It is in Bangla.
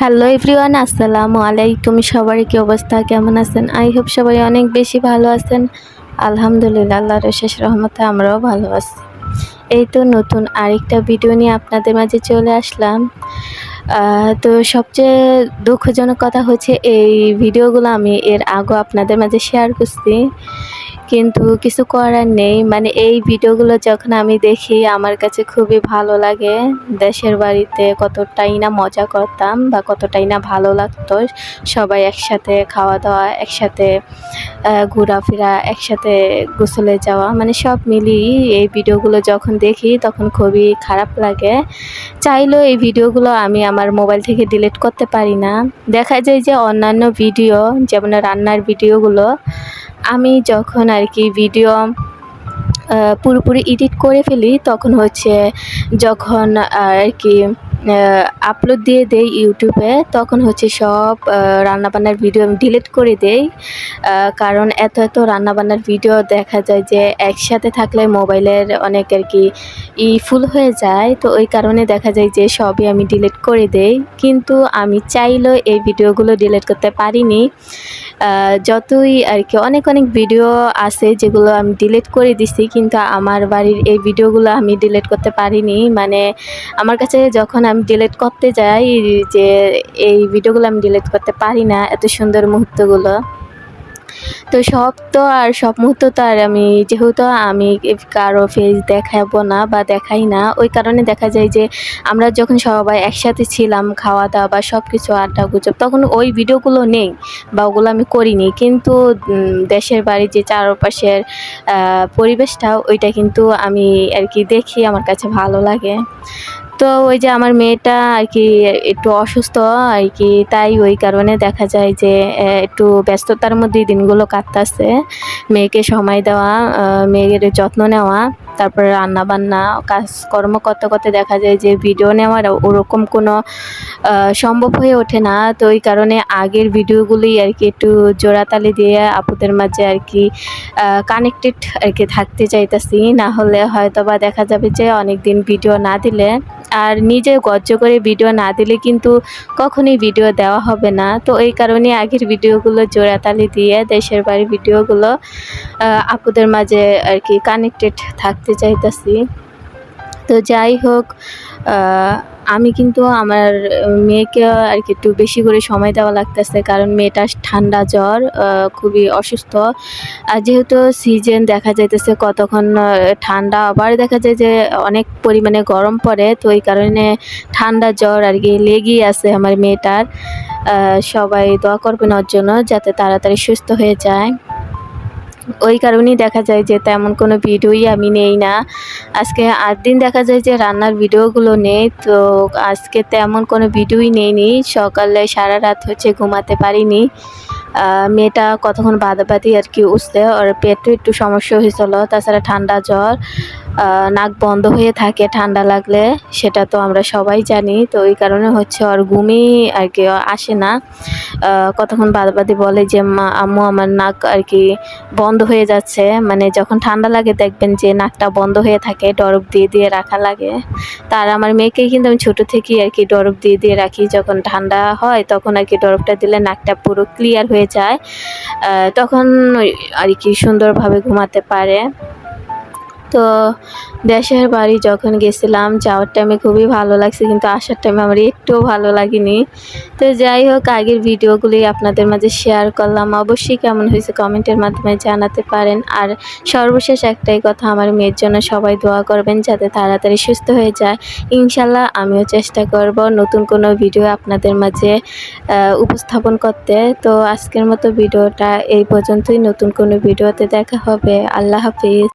হ্যালো এভরিওয়ান আসসালামু আলাইকুম। সবার কি অবস্থা? কেমন আছেন? আই হোপ সবাই অনেক বেশি ভালো আছেন। আলহামদুলিল্লাহ, আল্লাহর শেষ রহমতে আমরাও ভালো আছি। এই তো নতুন আরেকটা ভিডিও নিয়ে আপনাদের মাঝে চলে আসলাম। তো সবচেয়ে দুঃখজনক কথা হচ্ছে এই ভিডিওগুলো আমি এর আগেও আপনাদের মাঝে শেয়ার করছি। কিন্তু কিছু করার নেই। মানে এই ভিডিওগুলো যখন আমি দেখি, আমার কাছে খুবই ভালো লাগে দেশের বাড়িতে কতটাই না মজা করতাম বা কতটাই না ভালো লাগতো। সবাই একসাথে খাওয়া দাওয়া, একসাথে ঘোরাফেরা, একসাথে গোসলে যাওয়া মানে সব মিলিয়ে এই ভিডিওগুলো যখন দেখি তখন খুবই খারাপ লাগে। চাইলেও এই ভিডিওগুলো আমি আমার মোবাইল থেকে ডিলিট করতে পারি না। দেখা যায় যে অন্যান্য ভিডিও, যেমন রান্নার ভিডিওগুলো আমি যখন আর কি ভিডিও পুরোপুরি এডিট করে ফেলি তখন হচ্ছে যখন আর কি আপলোড দিয়ে দেই ইউটিউবে তখন হচ্ছে সব রান্নাবান্নার ভিডিও আমি ডিলিট করে দেই কারণ এত এত রান্নাবান্নার ভিডিও দেখা যায় যে একসাথে থাকলে মোবাইলের অনেক আর কি ই ফুল হয়ে যায়, তো ওই কারণে দেখা যায় যে সবই আমি ডিলিট করে দেই, কিন্তু আমি চাইলেও এই ভিডিওগুলো ডিলিট করতে পারিনি। যতই আর কি অনেক অনেক ভিডিও আছে যেগুলো আমি ডিলিট করে দিছি, কিন্তু আমার বাড়ির এই ভিডিওগুলো আমি ডিলিট করতে পারিনি মানে আমার কাছে যখন আমি ডিলিট করতে যাই, যে এই ভিডিওগুলো আমি ডিলিট করতে পারি না, এত সুন্দর মুহূর্তগুলো। তো সব তো আর, সব মুহূর্ত তো আর আমি, যেহেতু আমি কারও ফেস দেখাবো না বা দেখাই না, ওই কারণে দেখা যায় যে আমরা যখন সবাই একসাথে ছিলাম খাওয়া দাওয়া বা সব কিছু আড্ডা গুজব, তখন ওই ভিডিওগুলো নেই বা ওগুলো আমি করিনি। কিন্তু দেশের বাড়ির যে চারপাশের পরিবেশটা ওইটা কিন্তু আমি আর কি দেখি, আমার কাছে ভালো লাগে। তো ওই যে আমার মেয়েটা আর কি একটু অসুস্থ আর কি, তাই ওই কারণে দেখা যায় যে একটু ব্যস্ততার মধ্যে দিনগুলো কাটতেছে। মেয়েকে সময় দেওয়া মেয়ের যত্ন নেওয়া, তারপরে রান্না বান্না কাজকর্ম করতে করতে দেখা যায় যে ভিডিও নেওয়ার ওরকম কোনো সম্ভব হয়ে ওঠে না। তো ওই কারণে আগের ভিডিওগুলি আর কি একটু জোড়াতালি দিয়ে আপুদের মাঝে আর কি কানেক্টেড আর কি থাকতে চাইতেছি। না হলে হয়তো বা দেখা যাবে যে অনেক দিন ভিডিও না দিলে আর নিজে গজ্জ করে ভিডিও না দিলে কিন্তু কখনই ভিডিও দেওয়া হবে না। তো এই কারণে আগের ভিডিওগুলো জোড়াতালি দিয়ে দেশের বাড়ির ভিডিওগুলো আপুদের মাঝে আর কি কানেক্টেড থাকতে চাইতেছি। তো যাই হোক আমি কিন্তু আমার মেয়েকে আর কি একটু বেশি করে সময় দেওয়া লাগতেছে কারণ মেয়েটা ঠান্ডা জ্বর খুবই অসুস্থ। আর যেহেতু সিজন দেখা যাইতেছে কতক্ষণ ঠান্ডা, আবার দেখা যায় যে অনেক পরিমাণে গরম পড়ে, তো এই কারণে ঠান্ডা জ্বর আর কি লেগেই আছে আমার মেয়েটার। সবাই দোয়া করবেন ওর জন্য যাতে তাড়াতাড়ি সুস্থ হয়ে যায়। ওই কারণেই দেখা যায় যে তেমন কোনো ভিডিওই আমি নেই না। আজকে আট দিন দেখা যায় যে রান্নার ভিডিওগুলো নেই, তো আজকে তেমন কোনো ভিডিওই নেইনি। সকালে সারা রাত হচ্ছে ঘুমাতে পারিনি। মেয়েটা কতক্ষণ বাদাবাদি আর কি উঠছে, ওর পেটে একটু সমস্যা হয়েছিল, তাছাড়া ঠান্ডা জ্বর। নাক বন্ধ হয়ে থাকে, ঠান্ডা লাগলে, সেটা তো আমরা সবাই জানি। তো ওই কারণে হচ্ছে ওর ঘুমই আর কি আসে না। কতক্ষণ বাদাবাদি বলে যে, মা, আম্মু, আমার নাক আর কি বন্ধ হয়ে যাচ্ছে। মানে যখন ঠান্ডা লাগে দেখবেন যে নাকটা বন্ধ হয়ে থাকে ডরব দিয়ে দিয়ে রাখা লাগে। তার আমার মেয়েকেই কিন্তু আমি ছোটো থেকেই আর কি ডরব দিয়ে দিয়ে রাখি। যখন ঠান্ডা হয় তখন আর কি ডরবটা দিলে নাকটা পুরো ক্লিয়ার হয়ে যায়। তখন আর কি সুন্দরভাবে ঘুমাতে পারে। তো দেশের বাড়ি যখন গেছিলাম, যাওয়ার টাইমে খুবই ভালো লাগছে, কিন্তু আসার টাইমে আমার একটুও ভালো লাগেনি। তো যাই হোক, আগের ভিডিওগুলি আপনাদের মাঝে শেয়ার করলাম। অবশ্যই কেমন হয়েছে কমেন্টের মাধ্যমে জানাতে পারেন। আর সর্বশেষ একটাই কথা, আমার মেয়ের জন্য সবাই দোয়া করবেন যাতে তাড়াতাড়ি সুস্থ হয়ে যায়। ইনশাল্লাহ আমিও চেষ্টা করব নতুন কোনো ভিডিও আপনাদের মাঝে উপস্থাপন করতে। তো আজকের মতো ভিডিওটা এই পর্যন্তই। নতুন কোনো ভিডিওতে দেখা হবে। আল্লাহ হাফিজ।